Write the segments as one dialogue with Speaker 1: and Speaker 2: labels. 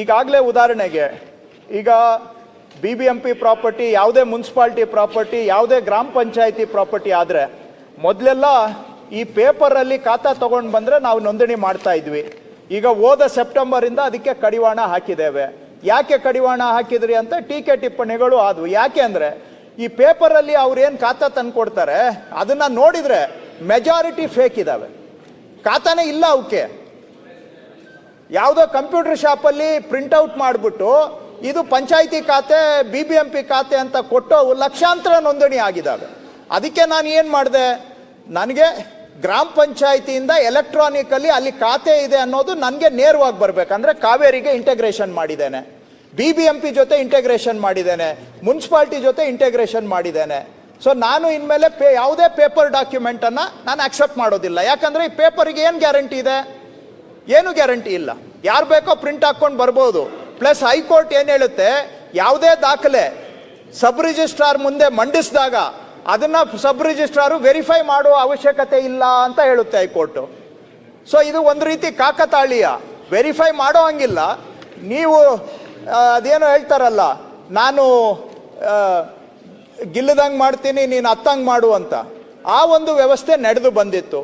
Speaker 1: ಈಗಾಗಲೇ ಉದಾಹರಣೆಗೆ, ಈಗ B B M P property ಯಾವುದೇ ಮುನ್ಸಿಪಾಲ್ಟಿ ಪ್ರಾಪರ್ಟಿ ಯಾವುದೇ ಗ್ರಾಮ ಪಂಚಾಯಿತಿ ಪ್ರಾಪರ್ಟಿ ಆದರೆ, ಮೊದಲೆಲ್ಲ ಈ ಪೇಪರಲ್ಲಿ ಖಾತಾ ತೊಗೊಂಡು ಬಂದರೆ ನಾವು ನೋಂದಣಿ ಮಾಡ್ತಾ ಇದ್ವಿ. ಈಗ ಹೋದ ಸೆಪ್ಟೆಂಬರಿಂದ ಅದಕ್ಕೆ ಕಡಿವಾಣ ಹಾಕಿದ್ದೇವೆ. ಯಾಕೆ ಕಡಿವಾಣ ಹಾಕಿದ್ರಿ ಅಂತ ಟೀಕೆ ಟಿಪ್ಪಣಿಗಳು ಆದವು. ಯಾಕೆ ಅಂದರೆ, ಈ ಪೇಪರಲ್ಲಿ ಅವ್ರೇನು ಖಾತಾ ತಂದು ಕೊಡ್ತಾರೆ ಅದನ್ನು ನೋಡಿದರೆ ಮೆಜಾರಿಟಿ ಫೇಕ್ ಇದ್ದಾವೆ ಖಾತಾನೇ ಇಲ್ಲ ಅವಕ್ಕೆ ಯಾವುದೋ ಕಂಪ್ಯೂಟರ್ ಶಾಪಲ್ಲಿ ಪ್ರಿಂಟ್ಔಟ್ ಮಾಡಿಬಿಟ್ಟು ಇದು ಪಂಚಾಯಿತಿ ಖಾತೆ ಬಿ ಬಿ ಎಂ ಪಿ ಖಾತೆ ಅಂತ ಕೊಟ್ಟು ಲಕ್ಷಾಂತರ ನೋಂದಣಿ ಆಗಿದ್ದಾವೆ. ಅದಕ್ಕೆ ನಾನು ಏನು ಮಾಡಿದೆ? ನನಗೆ ಗ್ರಾಮ ಪಂಚಾಯಿತಿಯಿಂದ ಎಲೆಕ್ಟ್ರಾನಿಕಲ್ಲಿ ಅಲ್ಲಿ ಖಾತೆ ಇದೆ ಅನ್ನೋದು ನನಗೆ ನೇರವಾಗಿ ಬರಬೇಕಂದ್ರೆ ಕಾವೇರಿಗೆ ಇಂಟಗ್ರೇಷನ್ ಮಾಡಿದ್ದೇನೆ. ಬಿ ಬಿ ಎಂ ಪಿ ಜೊತೆ ಇಂಟಗ್ರೇಷನ್ ಮಾಡಿದ್ದೇನೆ. ಮುನ್ಸಿಪಾಲ್ಟಿ ಜೊತೆ ಇಂಟಗ್ರೇಷನ್ ಮಾಡಿದ್ದೇನೆ. ಸೊ ನಾನು ಇನ್ಮೇಲೆ ಪೇ, ಯಾವುದೇ ಪೇಪರ್ ಡಾಕ್ಯುಮೆಂಟನ್ನು ನಾನು ಅಕ್ಸೆಪ್ಟ್ ಮಾಡೋದಿಲ್ಲ. ಯಾಕಂದರೆ ಈ ಪೇಪರಿಗೆ ಏನು ಗ್ಯಾರಂಟಿ ಇದೆ? ಏನು ಗ್ಯಾರಂಟಿ ಇಲ್ಲ. ಯಾರು ಬೇಕೋ ಪ್ರಿಂಟ್ ಹಾಕೊಂಡು ಬರ್ಬೋದು. ಪ್ಲಸ್ ಹೈಕೋರ್ಟ್ ಏನು ಹೇಳುತ್ತೆ, ಯಾವುದೇ ದಾಖಲೆ ಸಬ್ ರಿಜಿಸ್ಟ್ರಾರ್ ಮುಂದೆ ಮಂಡಿಸಿದಾಗ ಅದನ್ನ ಸಬ್ ರಿಜಿಸ್ಟ್ರಾರು ವೆರಿಫೈ ಮಾಡುವ ಅವಶ್ಯಕತೆ ಇಲ್ಲ ಅಂತ ಹೇಳುತ್ತೆ ಹೈಕೋರ್ಟ್ ಸೊ ಇದು ಒಂದು ರೀತಿ ಕಾಕತಾಳೀಯ. ವೆರಿಫೈ ಮಾಡೋ ಹಂಗಿಲ್ಲ. ನೀವು ಅದೇನು ಹೇಳ್ತಾರಲ್ಲ, ನಾನು ಗಿಲ್ಲದಂಗೆ ಮಾಡ್ತೀನಿ, ನೀನು ಹತ್ತಂಗೆ ಮಾಡು ಅಂತ. ಆ ಒಂದು ವ್ಯವಸ್ಥೆ ನಡೆದು ಬಂದಿತ್ತು.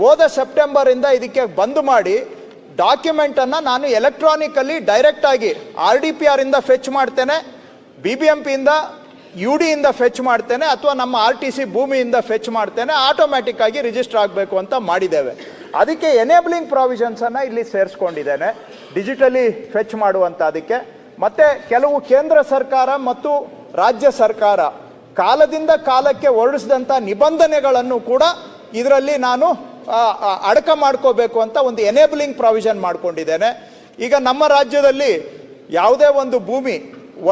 Speaker 1: ಹೋದ ಸೆಪ್ಟೆಂಬರಿಂದ ಇದಕ್ಕೆ ಬಂದ್ ಮಾಡಿ ಡಾಕ್ಯುಮೆಂಟನ್ನು ನಾನು ಎಲೆಕ್ಟ್ರಾನಿಕಲ್ಲಿ ಡೈರೆಕ್ಟಾಗಿ ಆರ್ ಡಿ ಪಿ ಆರಿಂದ ಫೆಚ್ ಮಾಡ್ತೇನೆ ಬಿ ಬಿ ಎಂ ಪಿಯಿಂದ ಯು ಡಿಯಿಂದ ಫೆಚ್ ಮಾಡ್ತೇನೆ, ಅಥವಾ ನಮ್ಮ ಆರ್ ಟಿ ಸಿ ಭೂಮಿಯಿಂದ ಫೆಚ್ ಮಾಡ್ತೇನೆ ಆಟೋಮ್ಯಾಟಿಕ್ ಆಗಿ ರಿಜಿಸ್ಟರ್ ಆಗಬೇಕು ಅಂತ ಮಾಡಿದ್ದೇವೆ. ಅದಕ್ಕೆ ಎನೇಬ್ಲಿಂಗ್ ಪ್ರಾವಿಷನ್ಸನ್ನು ಇಲ್ಲಿ ಸೇರಿಸ್ಕೊಂಡಿದ್ದೇನೆ ಡಿಜಿಟಲಿ ಫೆಚ್ ಮಾಡುವಂತ ಅದಕ್ಕೆ. ಮತ್ತೆ ಕೆಲವು ಕೇಂದ್ರ ಸರ್ಕಾರ ಮತ್ತು ರಾಜ್ಯ ಸರ್ಕಾರ ಕಾಲದಿಂದ ಕಾಲಕ್ಕೆ ಹೊರಡಿಸಿದಂಥ ನಿಬಂಧನೆಗಳನ್ನು ಕೂಡ ಇದರಲ್ಲಿ ನಾನು ಅಡಕ ಮಾಡ್ಕೋಬೇಕು ಅಂತ ಒಂದು ಎನೇಬಲಿಂಗ್ ಪ್ರಾವಿಷನ್ ಮಾಡ್ಕೊಂಡಿದ್ದೇನೆ. ಈಗ ನಮ್ಮ ರಾಜ್ಯದಲ್ಲಿ ಯಾವುದೇ ಒಂದು ಭೂಮಿ,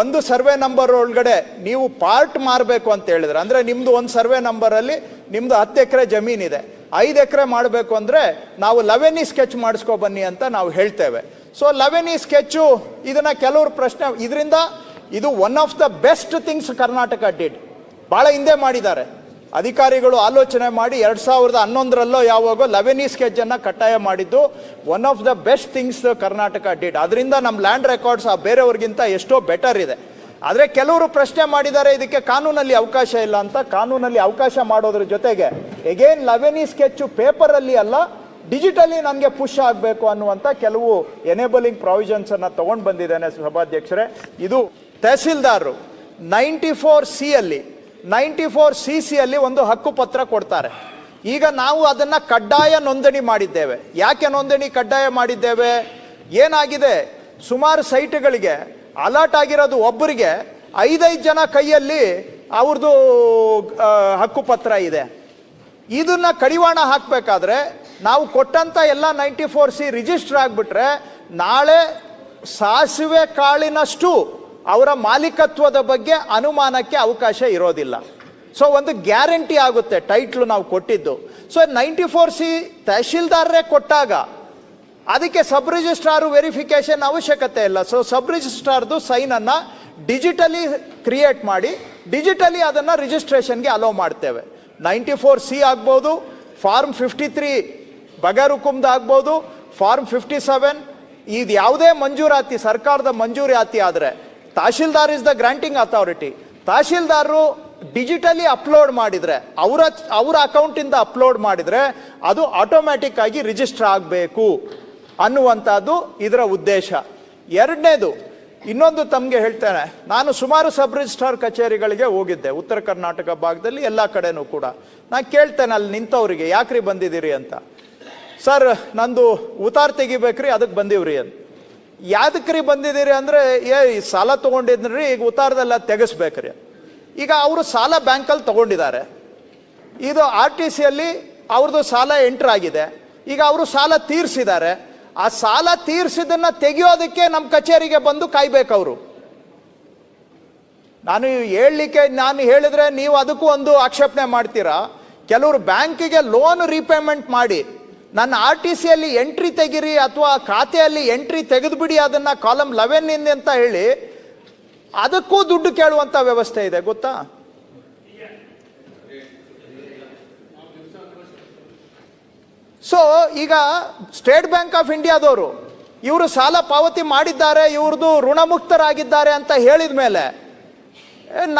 Speaker 1: ಒಂದು ಸರ್ವೆ ನಂಬರ್ ಒಳಗಡೆ ನೀವು ಪಾರ್ಟ್ ಮಾರಬೇಕು ಅಂತ ಹೇಳಿದ್ರೆ, ಅಂದರೆ ನಿಮ್ಮದು ಒಂದು ಸರ್ವೆ ನಂಬರಲ್ಲಿ ನಿಮ್ಮದು ಹತ್ತು ಎಕರೆ ಜಮೀನಿದೆ ಐದು ಎಕರೆ ಮಾಡಬೇಕು ಅಂದರೆ ನಾವು ಲವೆನಿ ಸ್ಕೆಚ್ ಮಾಡಿಸ್ಕೊ ಬನ್ನಿ ಅಂತ ನಾವು ಹೇಳ್ತೇವೆ. ಸೊ ಲವೆನಿ ಸ್ಕೆಚ್ಚು ಇದನ್ನು ಕೆಲವರು ಪ್ರಶ್ನೆ, ಇದರಿಂದ ಇದು one of the best things Karnataka did ಭಾಳ ಹಿಂದೆ ಮಾಡಿದ್ದಾರೆ. ಅಧಿಕಾರಿಗಳು ಆಲೋಚನೆ ಮಾಡಿ ಎರಡು ಸಾವಿರದ ಹನ್ನೊಂದರಲ್ಲೋ ಯಾವಾಗೋ ಲೆವೆನಿ ಸ್ಕೆಚನ್ನು ಕಡ್ಡಾಯ ಮಾಡಿದ್ದು. One of the best things Karnataka did ಅದರಿಂದ ನಮ್ಮ ಲ್ಯಾಂಡ್ ರೆಕಾರ್ಡ್ಸ್ ಆ ಬೇರೆಯವ್ರಿಗಿಂತ ಎಷ್ಟೋ ಬೆಟರ್ ಇದೆ. ಆದರೆ ಕೆಲವರು ಪ್ರಶ್ನೆ ಮಾಡಿದ್ದಾರೆ, ಇದಕ್ಕೆ ಕಾನೂನಲ್ಲಿ ಅವಕಾಶ ಇಲ್ಲ ಅಂತ. ಕಾನೂನಲ್ಲಿ ಅವಕಾಶ ಮಾಡೋದ್ರ ಜೊತೆಗೆ ಎಗೇನ್ ಲೆವೆನಿ ಸ್ಕೆಚ್ಚು ಪೇಪರಲ್ಲಿ ಅಲ್ಲ ಡಿಜಿಟಲಿ ನನಗೆ ಪುಷ್ ಆಗಬೇಕು ಅನ್ನುವಂಥ ಕೆಲವು ಎನೇಬಲಿಂಗ್ ಪ್ರಾವಿಷನ್ಸನ್ನು ತೊಗೊಂಡು ಬಂದಿದ್ದೇನೆ ಸಭಾಧ್ಯಕ್ಷರೇ. ಇದು ತಹಸೀಲ್ದಾರರು. ನೈಂಟಿ ಫೋರ್ ಸಿ ಅಲ್ಲಿ ನೈಂಟಿ ಫೋರ್ ಸಿ ಸಿಯಲ್ಲಿ ಒಂದು ಹಕ್ಕು ಪತ್ರ ಕೊಡ್ತಾರೆ. ಈಗ ನಾವು ಅದನ್ನ ಕಡ್ಡಾಯ ನೋಂದಣಿ ಮಾಡಿದ್ದೇವೆ. ಯಾಕೆ ನೋಂದಣಿ ಕಡ್ಡಾಯ ಮಾಡಿದ್ದೇವೆ? ಏನಾಗಿದೆ? ಸುಮಾರು ಸೈಟ್ಗಳಿಗೆ ಅಲರ್ಟ್ ಆಗಿರೋದು ಒಬ್ಬರಿಗೆ ಐದೈದು ಜನ ಕೈಯಲ್ಲಿ ಅವ್ರದ್ದು ಹಕ್ಕು ಪತ್ರ ಇದೆ. ಇದನ್ನ ಕಡಿವಾಣ ಹಾಕಬೇಕಾದ್ರೆ ನಾವು ಕೊಟ್ಟಂತ ಎಲ್ಲ ನೈಂಟಿ ಫೋರ್ ಸಿ ರಿಜಿಸ್ಟರ್ ಆಗಿಬಿಟ್ರೆ ನಾಳೆ ಸಾಸಿವೆ ಕಾಳಿನಷ್ಟು ಅವರ ಮಾಲೀಕತ್ವದ ಬಗ್ಗೆ ಅನುಮಾನಕ್ಕೆ ಅವಕಾಶ ಇರೋದಿಲ್ಲ. ಸೊ ಒಂದು ಗ್ಯಾರಂಟಿ ಆಗುತ್ತೆ ಟೈಟ್ಲು ನಾವು ಕೊಟ್ಟಿದ್ದು. ಸೊ ನೈಂಟಿ ಫೋರ್ ಸಿ ತಹಶೀಲ್ದಾರರೇ ಕೊಟ್ಟಾಗ ಅದಕ್ಕೆ ಸಬ್ ರಿಜಿಸ್ಟ್ರಾರು ವೆರಿಫಿಕೇಶನ್ ಅವಶ್ಯಕತೆ ಇಲ್ಲ. ಸೊ ಸಬ್ ರಿಜಿಸ್ಟ್ರಾರ್ದು ಸೈನನ್ನು ಡಿಜಿಟಲಿ ಕ್ರಿಯೇಟ್ ಮಾಡಿ, ಡಿಜಿಟಲಿ ಅದನ್ನು ರಿಜಿಸ್ಟ್ರೇಷನ್ಗೆ ಅಲೋ ಮಾಡ್ತೇವೆ. ನೈಂಟಿ ಫೋರ್ ಸಿ ಆಗ್ಬೋದು, ಫಾರ್ಮ್ ಫಿಫ್ಟಿ ತ್ರೀ ಬಗರುಕುಮ್ದು ಆಗ್ಬೋದು, ಫಾರ್ಮ್ ಫಿಫ್ಟಿ ಸೆವೆನ್ ಇದು ಯಾವುದೇ ಮಂಜೂರಾತಿ, ಸರ್ಕಾರದ ಮಂಜೂರಾತಿ ಆದರೆ tahsildar is the granting authority ತಹಶೀಲ್ದಾರರು digitally upload ಮಾಡಿದ್ರೆ, ಅವರ ಅವರ ಅಕೌಂಟಿಂದ ಅಪ್ಲೋಡ್ ಮಾಡಿದ್ರೆ ಅದು ಆಟೋಮ್ಯಾಟಿಕ್ ಆಗಿ ರಿಜಿಸ್ಟರ್ ಆಗಬೇಕು ಅನ್ನುವಂಥದ್ದು ಇದರ ಉದ್ದೇಶ. ಎರಡನೇದು, ಇನ್ನೊಂದು ತಮಗೆ ಹೇಳ್ತೇನೆ, ನಾನು ಸುಮಾರು ಸಬ್ ರಿಜಿಸ್ಟ್ರಾರ್ ಕಚೇರಿಗಳಿಗೆ ಹೋಗಿದ್ದೆ, ಉತ್ತರ ಕರ್ನಾಟಕ ಭಾಗದಲ್ಲಿ ಎಲ್ಲ ಕಡೆನೂ ಕೂಡ. ನಾನು ಕೇಳ್ತೇನೆ ಅಲ್ಲಿ ನಿಂತವರಿಗೆ, ಯಾಕ್ರಿ ಬಂದಿದ್ದೀರಿ ಅಂತ. ಸರ್, ನಂದು ಉತಾರ್ ತೆಗಿಬೇಕ್ರಿ ಅದಕ್ಕೆ ಬಂದೀವ್ರಿ ಅಂತ. ಯಾದಕ್ರಿ ಬಂದಿದ್ದೀರಿ ಅಂದರೆ, ಏ ಸಾಲ ತೊಗೊಂಡಿದ್ರಿ, ಈಗ ಉತ್ತಾರದೆಲ್ಲ ತೆಗೆಸ್ಬೇಕ್ರಿ. ಈಗ ಅವರು ಸಾಲ ಬ್ಯಾಂಕಲ್ಲಿ ತಗೊಂಡಿದ್ದಾರೆ. ಇದು ಆರ್ ಟಿ ಸಿಯಲ್ಲಿ ಅವ್ರದ್ದು ಸಾಲ ಎಂಟ್ರ್ ಆಗಿದೆ. ಈಗ ಅವರು ಸಾಲ ತೀರಿಸಿದ್ದಾರೆ. ಆ ಸಾಲ ತೀರಿಸಿದ್ದನ್ನು ತೆಗೆಯೋದಕ್ಕೆ ನಮ್ಮ ಕಚೇರಿಗೆ ಬಂದು ಕಾಯ್ಬೇಕವರು ನಾನು ಹೇಳಲಿಕ್ಕೆ, ನಾನು ಹೇಳಿದ್ರೆ ನೀವು ಅದಕ್ಕೂ ಒಂದು ಆಕ್ಷೇಪಣೆ ಮಾಡ್ತೀರಾ? ಕೆಲವರು ಬ್ಯಾಂಕಿಗೆ ಲೋನ್ ರೀಪೇಮೆಂಟ್ ಮಾಡಿ ನನ್ನ ಆರ್ ಟಿ ಸಿಯಲ್ಲಿ ಎಂಟ್ರಿ ತೆಗಿರಿ ಅಥವಾ ಖಾತೆಯಲ್ಲಿ ಎಂಟ್ರಿ ತೆಗೆದುಬಿಡಿ, ಅದನ್ನ ಕಾಲಮ್ ಲೆವೆನ್ ಇಂದ ಅಂತ ಹೇಳಿ, ಅದಕ್ಕೂ ದುಡ್ಡು ಕೇಳುವಂತ ವ್ಯವಸ್ಥೆ ಇದೆ, ಗೊತ್ತಾ? ಸೊ ಈಗ ಸ್ಟೇಟ್ ಬ್ಯಾಂಕ್ ಆಫ್ ಇಂಡಿಯಾದವರು ಇವರು ಸಾಲ ಪಾವತಿ ಮಾಡಿದ್ದಾರೆ ಇವ್ರದ್ದು ಋಣಮುಕ್ತರಾಗಿದ್ದಾರೆ ಅಂತ ಹೇಳಿದ ಮೇಲೆ,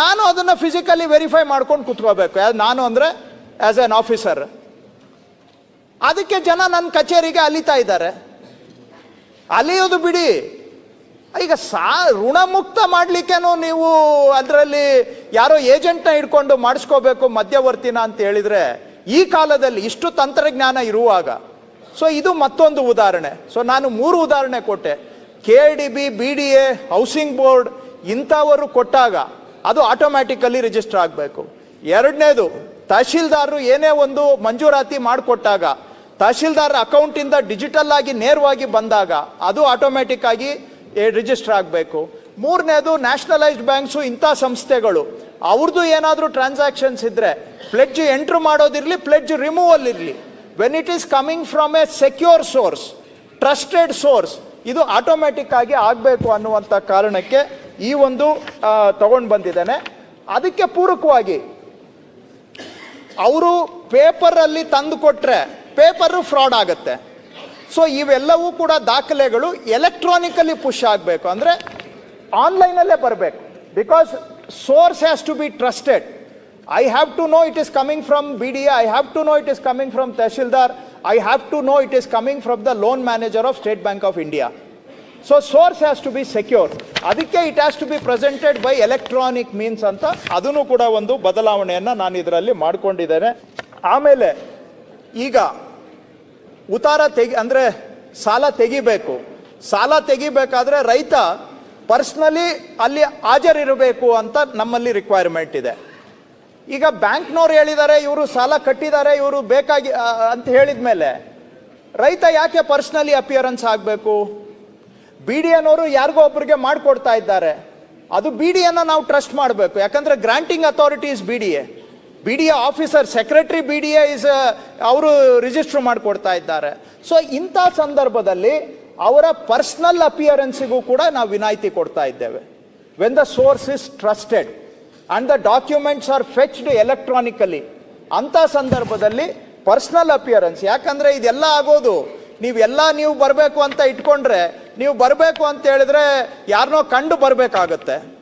Speaker 1: ನಾನು ಅದನ್ನು ಫಿಸಿಕಲಿ ವೆರಿಫೈ ಮಾಡ್ಕೊಂಡು ಕುತ್ಕೋಬೇಕು. ನಾನು ಅಂದರೆ ಆಸ್ ಎನ್ ಆಫೀಸರ್ ಅದಕ್ಕೆ ಜನ ನನ್ನ ಕಚೇರಿಗೆ ಅಲಿತಾ ಇದ್ದಾರೆ. ಅಲಿಯೋದು ಬಿಡಿ. ಈಗ ಸಾ, ಋಣಮುಕ್ತ ಮಾಡಲಿಕ್ಕೇನು ನೀವು ಅದರಲ್ಲಿ ಯಾರೋ ಏಜೆಂಟ್ನ ಹಿಡ್ಕೊಂಡು ಮಾಡಿಸ್ಕೋಬೇಕು ಮಧ್ಯವರ್ತಿನ ಅಂತ ಹೇಳಿದ್ರೆ, ಈ ಕಾಲದಲ್ಲಿ ಇಷ್ಟು ತಂತ್ರಜ್ಞಾನ ಇರುವಾಗ. ಸೊ, ಇದು ಮತ್ತೊಂದು ಉದಾಹರಣೆ. ಸೊ, ನಾನು ಮೂರು ಉದಾಹರಣೆ ಕೊಟ್ಟೆ. K D B B D A, housing board ಇಂಥವರು ಕೊಟ್ಟಾಗ ಅದು ಆಟೋಮ್ಯಾಟಿಕಲಿ ರಿಜಿಸ್ಟರ್ ಆಗಬೇಕು. ಎರಡನೇದು ತಹಶೀಲ್ದಾರರು ಏನೇ ಒಂದು ಮಂಜೂರಾತಿ ಮಾಡಿಕೊಟ್ಟಾಗ, ತಹಶೀಲ್ದಾರ್ ಅಕೌಂಟಿಂದ ಡಿಜಿಟಲ್ ಆಗಿ ನೇರವಾಗಿ ಬಂದಾಗ ಅದು ಆಟೋಮ್ಯಾಟಿಕ್ ಆಗಿ ರಿಜಿಸ್ಟರ್ ಆಗಬೇಕು. ಮೂರನೇದು ನ್ಯಾಷನಲೈಸ್ಡ್ ಬ್ಯಾಂಕ್ಸು ಇಂಥ ಸಂಸ್ಥೆಗಳು. ಅವ್ರದ್ದು ಏನಾದರೂ ಟ್ರಾನ್ಸಾಕ್ಷನ್ಸ್ ಇದ್ದರೆ ಪ್ಲೆಡ್ಜ್ ಎಂಟ್ರ್ ಮಾಡೋದಿರಲಿ, ಪ್ಲೆಡ್ಜ್ ರಿಮೂವಲ್ ಇರಲಿ when it is coming from a secure source trusted source ಇದು ಆಟೋಮ್ಯಾಟಿಕ್ ಆಗಿ ಆಗಬೇಕು ಅನ್ನುವಂಥ ಕಾರಣಕ್ಕೆ ಈ ಒಂದು ತಗೊಂಡು ಬಂದಿದ್ದೇನೆ ಅದಕ್ಕೆ ಪೂರಕವಾಗಿ ಅವರು ಪೇಪರಲ್ಲಿ ತಂದು ಕೊಟ್ಟರೆ ಪೇಪರು ಫ್ರಾಡ್ ಆಗುತ್ತೆ. ಸೊ ಇವೆಲ್ಲವೂ ಕೂಡ ದಾಖಲೆಗಳು ಎಲೆಕ್ಟ್ರಾನಿಕಲಿ ಪುಷ್ ಆಗಬೇಕು. ಅಂದರೆ ಆನ್ಲೈನಲ್ಲೇ ಬರಬೇಕು. Because source has to be trusted I have to know it is coming from B D I have to know it is coming from tahsildar I have to know it is coming from the loan manager of State Bank of India so source has to be secure ಅದಕ್ಕೆ it has to be presented by electronic means ಅಂತ ಅದನ್ನು ಕೂಡ ಒಂದು ಬದಲಾವಣೆಯನ್ನು ನಾನು ಇದರಲ್ಲಿ ಮಾಡಿಕೊಂಡಿದ್ದೇನೆ ಆಮೇಲೆ ಈಗ ಉತಾರ ತೆಗಿ ಅಂದರೆ ಸಾಲ ತೆಗಿಬೇಕು ಸಾಲ ತೆಗಿಬೇಕಾದ್ರೆ ರೈತ ಪರ್ಸ್ನಲಿ ಅಲ್ಲಿ ಹಾಜರಿರಬೇಕು ಅಂತ ನಮ್ಮಲ್ಲಿ ರಿಕ್ವೈರ್ಮೆಂಟ್ ಇದೆ. ಈಗ ಬ್ಯಾಂಕ್ನವ್ರು ಹೇಳಿದ್ದಾರೆ, ಇವರು ಸಾಲ ಕಟ್ಟಿದ್ದಾರೆ, ಇವರು ಬೇಕಾಗಿ ಅಂತ ಹೇಳಿದ ಮೇಲೆ ರೈತ ಯಾಕೆ ಪರ್ಸ್ನಲಿ ಅಪಿಯರೆನ್ಸ್ ಆಗಬೇಕು? ಬಿ ಡಿ ಎನವರು ಯಾರಿಗೋ ಒಬ್ಬರಿಗೆ ಮಾಡಿಕೊಡ್ತಾ ಇದ್ದಾರೆ. ಅದು ಬಿ ಡಿ ಎನ್ನ ನಾವು ಟ್ರಸ್ಟ್ ಮಾಡಬೇಕು. ಯಾಕಂದ್ರೆ granting authority is B D A. B D A officer secretary B D A is ಅವರು ರಿಜಿಸ್ಟರ್ ಮಾಡಿಕೊಡ್ತಾ ಇದ್ದಾರೆ. ಸೊ ಇಂಥ ಸಂದರ್ಭದಲ್ಲಿ ಅವರ ಪರ್ಸ್ನಲ್ ಅಪಿಯರೆನ್ಸಿಗೂ ಕೂಡ ನಾವು ವಿನಾಯಿತಿ ಕೊಡ್ತಾ ಇದ್ದೇವೆ. When the source is trusted and the documents are fetched electronically ಅಂಥ ಸಂದರ್ಭದಲ್ಲಿ ಪರ್ಸ್ನಲ್ ಅಪಿಯರೆನ್ಸ್ ಯಾಕಂದ್ರೆ ಇದೆಲ್ಲ ಆಗೋದು. ನೀವೆಲ್ಲ ನೀವು ಬರಬೇಕು ಅಂತ ಇಟ್ಕೊಂಡ್ರೆ ನೀವು ಬರಬೇಕು ಅಂತ ಹೇಳಿದ್ರೆ ಯಾರನ್ನೋ ಕಂಡು ಬರಬೇಕಾಗತ್ತೆ.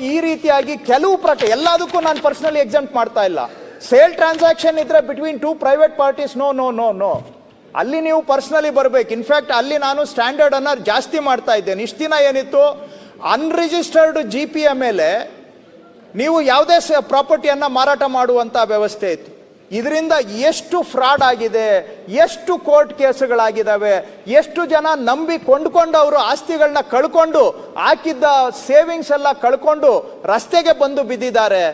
Speaker 1: ಈ ರೀತಿಯಾಗಿ ಕೆಲವು ಪ್ರಕಾರ ಎಲ್ಲದಕ್ಕೂ ನಾನು ಪರ್ಸನಲಿ ಎಕ್ಸಾಮ್ಟ್ ಮಾಡ್ತಾ ಇಲ್ಲ. ಸೇಲ್ ಟ್ರಾನ್ಸಾಕ್ಷನ್ ಇದ್ರೆ between two private parties no no no no ಅಲ್ಲಿ ನೀವು ಪರ್ಸನಲಿ ಬರಬೇಕು. ಇನ್ಫ್ಯಾಕ್ಟ್ ಅಲ್ಲಿ ನಾನು ಸ್ಟ್ಯಾಂಡರ್ಡ್ ಅನ್ನ ಜಾಸ್ತಿ ಮಾಡ್ತಾ ಇದ್ದೇನೆ. ಇಷ್ಟು ದಿನ ಏನಿತ್ತು? ಅನ್ರಿಜಿಸ್ಟರ್ಡ್ ಜಿ ಪಿ ಮೇಲೆ ನೀವು ಯಾವುದೇ ಪ್ರಾಪರ್ಟಿಯನ್ನ ಮಾರಾಟ ಮಾಡುವಂತ ವ್ಯವಸ್ಥೆ ಇತ್ತು. ಇದರಿಂದ ಎಷ್ಟು ಫ್ರಾಡ್ ಆಗಿದೆ, ಎಷ್ಟು ಕೋರ್ಟ್ ಕೇಸುಗಳಾಗಿದ್ದಾವೆ, ಎಷ್ಟು ಜನ ನಂಬಿ ಕೊಂಡ್ಕೊಂಡು ಅವರು ಆಸ್ತಿಗಳನ್ನ ಕಳ್ಕೊಂಡು, ಹಾಕಿದ್ದ ಸೇವಿಂಗ್ಸ್ ಎಲ್ಲ ಕಳ್ಕೊಂಡು ರಸ್ತೆಗೆ ಬಂದು ಬಿದ್ದಿದ್ದಾರೆ.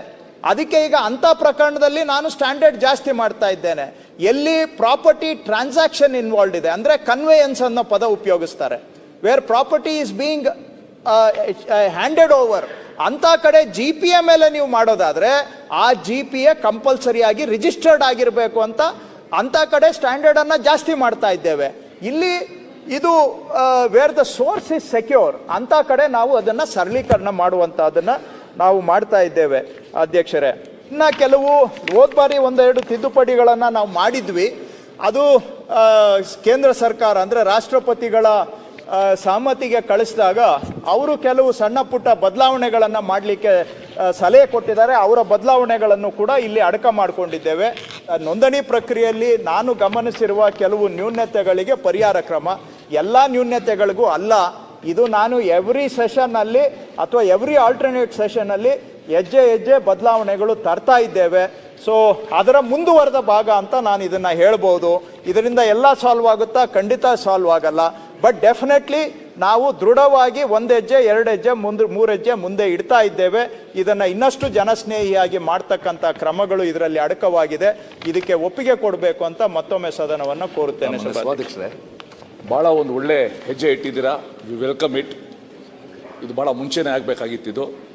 Speaker 1: ಅದಕ್ಕೆ ಈಗ ಅಂತ ಪ್ರಕರಣದಲ್ಲಿ ನಾನು ಸ್ಟ್ಯಾಂಡರ್ಡ್ ಜಾಸ್ತಿ ಮಾಡ್ತಾ ಇದ್ದೇನೆ. ಎಲ್ಲಿ ಪ್ರಾಪರ್ಟಿ ಟ್ರಾನ್ಸಾಕ್ಷನ್ ಇನ್ವಾಲ್ವ್ ಇದೆ, ಅಂದ್ರೆ ಕನ್ವೇಯನ್ಸ್ ಅನ್ನೋ ಪದ ಉಪಯೋಗಿಸ್ತಾರೆ. Where property is being handed over ಅಂತ ಕಡೆ ಜಿ ಪಿ ಎ ಮೇಲೆ ನೀವು ಮಾಡೋದಾದ್ರೆ ಆ ಜಿ ಪಿ ಎ ಕಂಪಲ್ಸರಿಯಾಗಿ ರಿಜಿಸ್ಟರ್ಡ್ ಆಗಿರಬೇಕು ಅಂತ ಅಂತ ಕಡೆ ಸ್ಟ್ಯಾಂಡರ್ಡ್ ಅನ್ನ ಜಾಸ್ತಿ ಮಾಡ್ತಾ ಇದ್ದೇವೆ. ಇಲ್ಲಿ ಇದು where the source is secure ಅಂತ ಕಡೆ ನಾವು ಅದನ್ನ ಸರಳೀಕರಣ ಮಾಡುವಂತದನ್ನ ನಾವು ಮಾಡ್ತಾ ಇದ್ದೇವೆ, ಅಧ್ಯಕ್ಷರೇ. ಇನ್ನ ಕೆಲವು ಹೋದ ಬಾರಿ ಒಂದೆರಡು ತಿದ್ದುಪಡಿಗಳನ್ನ ನಾವು ಮಾಡಿದ್ವಿ. ಅದು ಕೇಂದ್ರ ಸರ್ಕಾರ ಅಂದ್ರೆ ರಾಷ್ಟ್ರಪತಿಗಳ ಸಹಮತಿಗೆ ಕಳಿಸಿದಾಗ ಅವರು ಕೆಲವು ಸಣ್ಣ ಪುಟ್ಟ ಬದಲಾವಣೆಗಳನ್ನು ಮಾಡಲಿಕ್ಕೆ ಸಲಹೆ ಕೊಟ್ಟಿದ್ದಾರೆ. ಅವರ ಬದಲಾವಣೆಗಳನ್ನು ಕೂಡ ಇಲ್ಲಿ ಅಡಕ ಮಾಡಿಕೊಂಡಿದ್ದೇವೆ. ನೋಂದಣಿ ಪ್ರಕ್ರಿಯೆಯಲ್ಲಿ ನಾನು ಗಮನಿಸಿರುವ ಕೆಲವು ನ್ಯೂನ್ಯತೆಗಳಿಗೆ ಪರಿಹಾರ ಕ್ರಮ. ಎಲ್ಲ ನ್ಯೂನ್ಯತೆಗಳಿಗೂ ಅಲ್ಲ. ಇದು ನಾನು ಎವ್ರಿ ಸೆಷನ್ನಲ್ಲಿ ಅಥವಾ ಎವ್ರಿ ಆಲ್ಟರ್ನೇಟ್ ಸೆಷನ್ನಲ್ಲಿ ಹೆಜ್ಜೆ ಹೆಜ್ಜೆ ಬದಲಾವಣೆಗಳು ತರ್ತಾ ಇದ್ದೇವೆ. ಸೊ ಅದರ ಮುಂದುವರೆದ ಭಾಗ ಅಂತ ನಾನು ಇದನ್ನು ಹೇಳ್ಬೋದು. ಇದರಿಂದ ಎಲ್ಲ ಸಾಲ್ವ್ ಆಗುತ್ತಾ? ಖಂಡಿತ ಸಾಲ್ವ್ ಆಗಲ್ಲ. ಬಟ್ ಡೆಫಿನೆಟ್ಲಿ ನಾವು ದೃಢವಾಗಿ ಒಂದು ಹೆಜ್ಜೆ ಎರಡು ಹೆಜ್ಜೆ ಮುಂದೆ ಮೂರು ಹೆಜ್ಜೆ ಮುಂದೆ ಇಡ್ತಾ ಇದ್ದೇವೆ. ಇದನ್ನ ಇನ್ನಷ್ಟು ಜನಸ್ನೇಹಿಯಾಗಿ ಮಾಡ್ತಕ್ಕಂಥ ಕ್ರಮಗಳು ಇದರಲ್ಲಿ ಅಡಕವಾಗಿದೆ. ಇದಕ್ಕೆ ಒಪ್ಪಿಗೆ ಕೊಡಬೇಕು ಅಂತ ಮತ್ತೊಮ್ಮೆ ಸದನವನ್ನು ಕೋರುತ್ತೇನೆ.
Speaker 2: ಸಭಾಧ್ಯಕ್ಷರೇ. ಭಾಳ ಒಂದು ಒಳ್ಳೆ ಹೆಜ್ಜೆ ಇಟ್ಟಿದ್ದೀರಾ. ಯು ವೆಲ್ಕಮ್ ಇಟ್ ಇದು ಭಾಳ ಮುಂಚೆನೇ ಆಗಬೇಕಾಗಿತ್ತಿದ್ದು